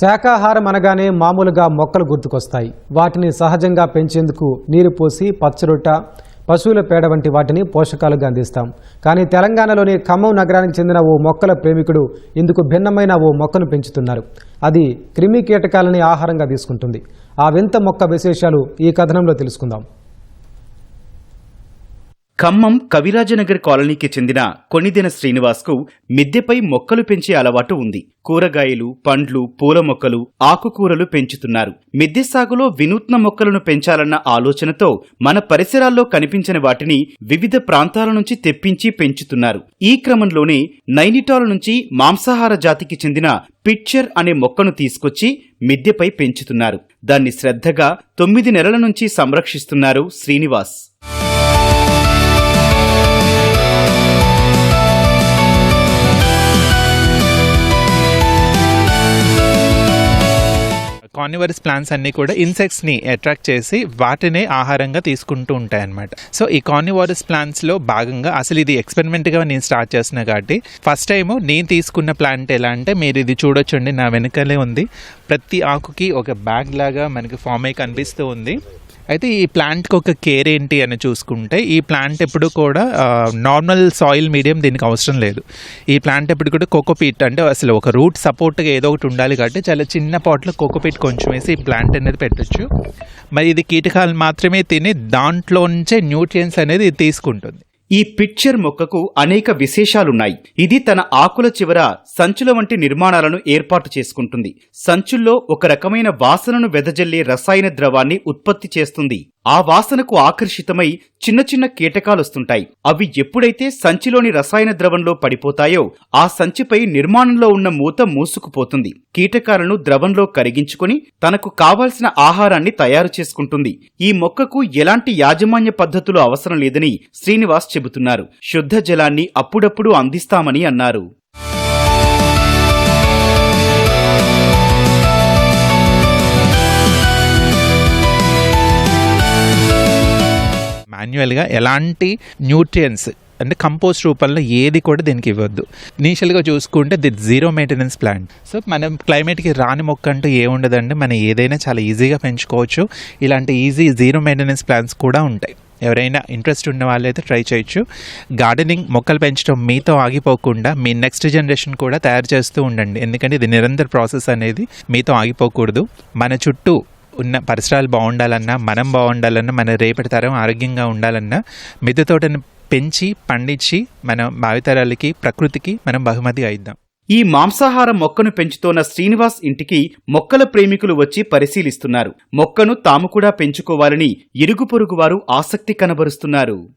శాకాహారం అనగానే మామూలుగా మొక్కలు గుర్తుకొస్తాయి. వాటిని సహజంగా పెంచేందుకు నీరు పోసి పచ్చరొట్ట పశువుల పేడ వంటి వాటిని పోషకాలుగా అందిస్తాం. కానీ తెలంగాణలోని ఖమ్మం నగరానికి చెందిన ఓ మొక్కల ప్రేమికుడు ఇందుకు భిన్నమైన ఓ మొక్కను పెంచుతున్నారు. అది క్రిమి కీటకాలని ఆహారంగా తీసుకుంటుంది. ఆ వింత మొక్క విశేషాలు ఈ కథనంలో తెలుసుకుందాం. ఖమ్మం కవిరాజనగర్ కాలనీకి చెందిన కొనిదెన శ్రీనివాస్కు మిద్దెపై మొక్కలు పెంచే అలవాటు ఉంది. కూరగాయలు పండ్లు పూల మొక్కలు ఆకుకూరలు పెంచుతున్నారు. మిద్దె సాగులో వినూత్న మొక్కలను పెంచాలన్న ఆలోచనతో మన పరిసరాల్లో కనిపించని వాటిని వివిధ ప్రాంతాల నుంచి తెప్పించి పెంచుతున్నారు. ఈ క్రమంలోనే నైనిటాల్ నుంచి మాంసాహార జాతికి చెందిన పిక్చర్ అనే మొక్కను తీసుకొచ్చి మిద్దెపై పెంచుతున్నారు. దాన్ని శ్రద్ధగా తొమ్మిది నెలల నుంచి సంరక్షిస్తున్నారు శ్రీనివాస్. కార్నివరస్ ప్లాంట్స్ అన్ని కూడా ఇన్సెక్ట్స్ని అట్రాక్ట్ చేసి వాటినే ఆహారంగా తీసుకుంటూ ఉంటాయి అన్నమాట సో ఈ కార్నివరస్ ప్లాంట్స్లో భాగంగా అసలు ఇది ఎక్స్పెరిమెంట్గా నేను స్టార్ట్ చేసిన కాబట్టి ఫస్ట్ టైం నేను తీసుకున్న ప్లాంట్ ఎలా అంటే మీరు ఇది చూడొచ్చండి నా వెనుకలే ఉంది. ప్రతి ఆకుకి ఒక బ్యాగ్ లాగా మనకి ఫామ్ అయి కనిపిస్తూ ఉంది. అయితే ఈ ప్లాంట్కి ఒక కేర్ ఏంటి అని చూసుకుంటే ఈ ప్లాంట్ ఎప్పుడు కూడా నార్మల్ సాయిల్ మీడియం దీనికి అవసరం లేదు. ఈ ప్లాంట్ ఎప్పుడు కూడా కోకోపీట్ అంటే అసలు ఒక రూట్ సపోర్ట్గా ఏదో ఒకటి ఉండాలి కాబట్టి చాలా చిన్న పాట్లో కోకోపీట్ కొంచెం వేసి ఈ ప్లాంట్ అనేది పెట్టచ్చు. మరి ఇది కీటకాలు మాత్రమే తిని దాంట్లో నుంచే న్యూట్రియన్స్ అనేది తీసుకుంటుంది. ఈ పిక్చర్ మొక్కకు అనేక విశేషాలున్నాయి. ఇది తన ఆకుల చివర సంచుల వంటి నిర్మాణాలను ఏర్పాటు చేసుకుంటుంది. సంచుల్లో ఒక రకమైన వాసనను వెదజల్లే రసాయన ద్రవాన్ని ఉత్పత్తి చేస్తుంది. ఆ వాసనకు ఆకర్షితమై చిన్న చిన్న కీటకాలొస్తుంటాయి. అవి ఎప్పుడైతే సంచిలోని రసాయన ద్రవంలో పడిపోతాయో ఆ సంచిపై నిర్మాణంలో ఉన్న మూత మూసుకుపోతుంది. కీటకాలను ద్రవంలో కరిగించుకొని తనకు కావాల్సిన ఆహారాన్ని తయారు చేసుకుంటుంది. ఈ మొక్కకు ఎలాంటి యాజమాన్య పద్ధతులు అవసరం లేదని శ్రీనివాస్ చెబుతున్నారు. శుద్ధ జలాన్ని అప్పుడప్పుడు అందిస్తామని అన్నారు. మాన్యువల్గా ఎలాంటి న్యూట్రియన్స్ అంటే కంపోస్ట్ రూపంలో ఏది కూడా దీనికి ఇవ్వద్దు. ఇనీషియల్గా చూసుకుంటే the zero maintenance plant. So మనం క్లైమేట్కి రాని మొక్క అంటూ ఏముండదండి మనం ఏదైనా చాలా ఈజీగా పెంచుకోవచ్చు. ఇలాంటి ఈజీ జీరో మెయింటెనెన్స్ ప్లాంట్స్ కూడా ఉంటాయి. ఎవరైనా ఇంట్రెస్ట్ ఉన్న వాళ్ళైతే ట్రై చేయొచ్చు. గార్డెనింగ్ మొక్కలు పెంచడం మీతో ఆగిపోకుండా మీ నెక్స్ట్ జనరేషన్ కూడా తయారు చేస్తూ ఉండండి. ఎందుకంటే ఇది నిరంతర ప్రాసెస్ అనేది మీతో ఆగిపోకూడదు. మన చుట్టూ ఉన్న పరిసరాలు బాగుండాలన్నా మనం బాగుండాలన్నా మన రేపటి తరం ఆరోగ్యంగా ఉండాలన్నా మిద్దె తోటను పెంచి పండించి మన భావితరాలకి ప్రకృతికి మనం బహుమతి అయిద్దాం. ఈ మాంసాహార మొక్కను పెంచుతోన్న శ్రీనివాస్ ఇంటికి మొక్కల ప్రేమికులు వచ్చి పరిశీలిస్తున్నారు. మొక్కను తాము కూడా పెంచుకోవాలని ఇరుగు పొరుగు వారు ఆసక్తి కనబరుస్తున్నారు.